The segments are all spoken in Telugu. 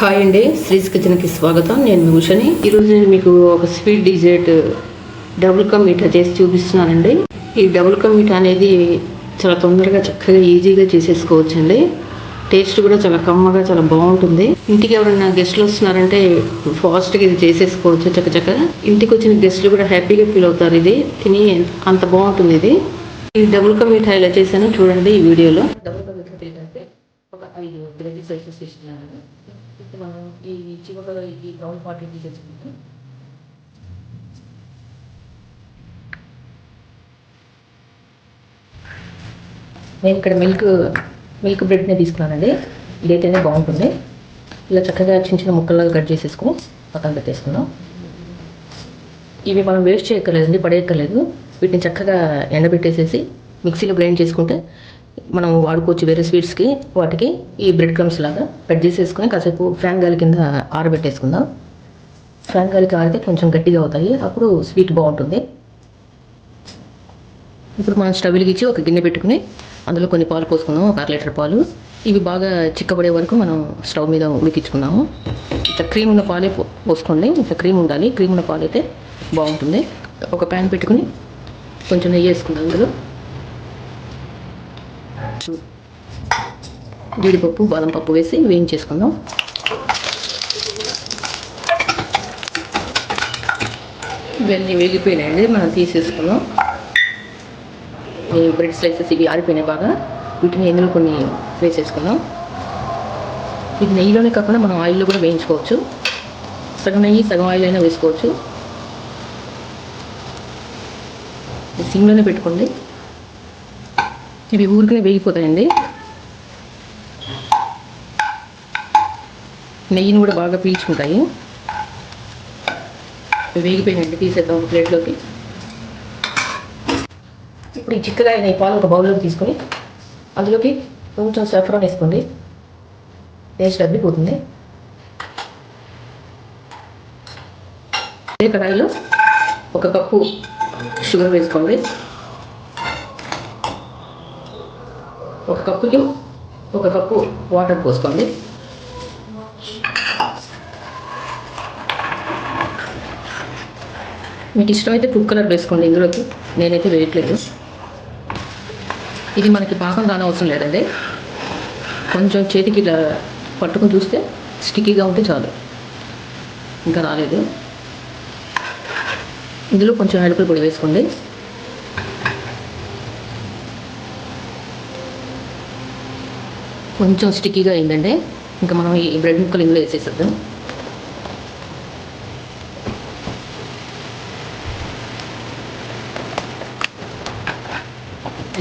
హాయ్ అండి శ్రీస్ కిచెన్కి స్వాగతం. నేను మీ ఈరోజు నేను మీకు ఒక స్వీట్ డిజర్ట్ డబుల్ కమ్ మీఠా చేసి చూపిస్తున్నానండి. ఈ డబుల్ కమ్ మీఠా అనేది చాలా తొందరగా చక్కగా ఈజీగా చేసేసుకోవచ్చండి. టేస్ట్ కూడా చాలా కమ్మగా చాలా బాగుంటుంది. ఇంటికి ఎవరైనా గెస్ట్లు వస్తున్నారంటే ఫాస్ట్గా ఇది చేసేసుకోవచ్చు చక్కచక్క ఇంటికి వచ్చిన గెస్ట్లు కూడా హ్యాపీగా ఫీల్ అవుతారు ఇది. తిని అంత బాగుంటుంది ఇది. ఈ డబుల్ కమ్ మీఠా ఇలా చేశాను చూడండి ఈ వీడియోలో. డబుల్ కమ్ మీఠా ఒక ఐదు గ్రేవీ సైజెస్ ఇస్తున్నాను ఈ చివరిలో ఈ గ్రౌండ్ పార్టీ తీసేసుకుంటాం నేను ఇక్కడ మిల్క్ మిల్క్ బ్రెడ్నే తీసుకున్నానండి. ఇదైతేనే బాగుంటుంది. ఇలా చక్కగా చిన్న చిన్న ముక్కలుగా కట్ చేసేసుకుని పక్కన పెట్టేసుకుందాం. ఇవి మనం వేస్ట్ చేయక్కర్లేదండి పడేయక్కర్లేదు. వీటిని చక్కగా ఎండబెట్టేసేసి మిక్సీలో గ్రైండ్ చేసుకుంటే మనం వాడుకోవచ్చు వేరే స్వీట్స్కి వాటికి ఈ బ్రెడ్ క్రమ్స్ లాగా కట్ చేసేసుకొని కాసేపు ఫ్యాన్ గాలి కింద ఆరబెట్టేసుకుందాం. ఫ్యాన్ గాలికి ఆరితే కొంచెం గట్టిగా అవుతాయి. అప్పుడు స్వీట్ బాగుంటుంది. ఇప్పుడు మనం స్టవ్ వెలిగించి ఒక గిన్నె పెట్టుకుని అందులో కొన్ని పాలు పోసుకుందాం. ఒక అర లీటర్ పాలు. ఇవి బాగా చిక్కబడే వరకు మనం స్టవ్ మీద ఉడికించుకున్నాము ఇట్లా క్రీమ్ ఉన్న పాలే పోసుకోండి. ఇట్లా క్రీమ్ ఉండాలి. క్రీమ్ ఉన్న పాలు అయితే బాగుంటుంది. ఒక ప్యాన్ పెట్టుకుని కొంచెం నెయ్యి వేసుకుందాం అందులో. జీడిపప్పు బాదం పప్పు వేసి వేయించేసుకుందాం. ఇవన్నీ వేగిపోయినాయండి మనం తీసేసుకుందాం. ఈ బ్రెడ్ స్లైసెస్ ఇవి ఆరిపోయినాయి బాగా. వీటిని ఇందులో కొన్ని వేసేసుకుందాం. ఇది నెయ్యిలోనే కాకుండా మనం ఆయిల్లో కూడా వేయించుకోవచ్చు. సగం నెయ్యి సగం ఆయిల్ అయినా వేసుకోవచ్చు. ఇది సిమ్లోనే పెట్టుకోండి. ఇవి ఊరికే వేగిపోతాయండి. నెయ్యిని కూడా బాగా పీల్చుకుంటాయి. ఇవి వేగిపోయినండి తీసేద్దాం ఒక ప్లేట్లోకి. ఇప్పుడు ఈ చిక్కగా అయిన ఈ పాలు ఒక బౌల్లోకి తీసుకొని అందులోకి కొంచెం సాఫ్రాన్ వేసుకోండి. టేస్ట్ అబ్బిపోతుంది అదే కడాయిలో ఒక కప్పు షుగర్ వేసుకోండి. ఒక కప్పుకి ఒక కప్పు వాటర్ పోసుకోండి. మీకు ఇష్టమైతే ఫుడ్ కలర్ వేసుకోండి ఇందులోకి. నేనైతే వేయట్లేదు. ఇది మనకి పాకం రానవసరం లేదండి. కొంచెం చేతికి ఇలా పట్టుకుని చూస్తే స్టిక్కీగా ఉంటే చాలు. ఇంకా రాలేదు. ఇందులో కొంచెం అడుపుల పొడి వేసుకోండి. కొంచెం స్టిక్కీగా అయిందండి ఇంకా మనం ఈ బ్రెడ్ ముక్కలు ఇందులో వేసేసేద్దాం.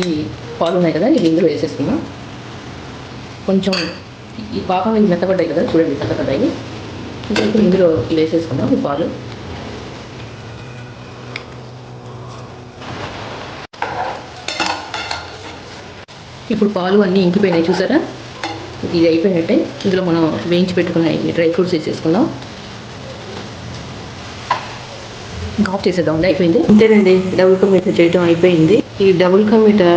ఈ పాలు ఉన్నాయి కదా ఇవి ఇందులో వేసేస్తున్నాం కొంచెం ఈ పాపం ఇవి మెత్తపడ్డాయి కదా చూడండి మెత్తపడ్డాయి. ఇప్పుడు ఇందులో వేసేసుకుందాం ఈ పాలు. ఇప్పుడు పాలు అన్నీ ఇంకిపోయినాయి చూసారా? ఇది అయిపోయినట్టే. ఇందులో మనం వేయించి పెట్టుకున్న ఈ డ్రై ఫ్రూట్స్ వేసేసుకుందాం. ఇంకా ఆఫ్ చేసేద్దాం. అండి అయిపోయింది? అంతేనండి డబుల్ కమీటా చేయడం అయిపోయింది. ఈ డబుల్ కమీటా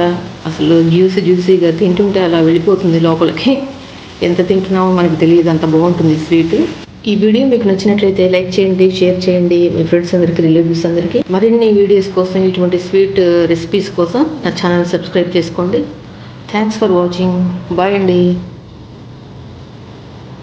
అసలు జ్యూసీ జ్యూసీగా తింటుంటే అలా వెళ్ళిపోతుంది లోపలికి. ఎంత తింటున్నామో మనకు తెలియదు. అంత బాగుంటుంది స్వీట్. ఈ వీడియో మీకు నచ్చినట్లయితే లైక్ చేయండి షేర్ చేయండి. మీ ఫ్రెండ్స్ అందరికీ రిలేటివ్స్ అందరికీ. మరిన్ని వీడియోస్ కోసం ఇటువంటి స్వీట్ రెసిపీస్ కోసం నా ఛానల్ సబ్స్క్రైబ్ చేసుకోండి. థ్యాంక్స్ ఫర్ వాచింగ్ బాయ్ అండి.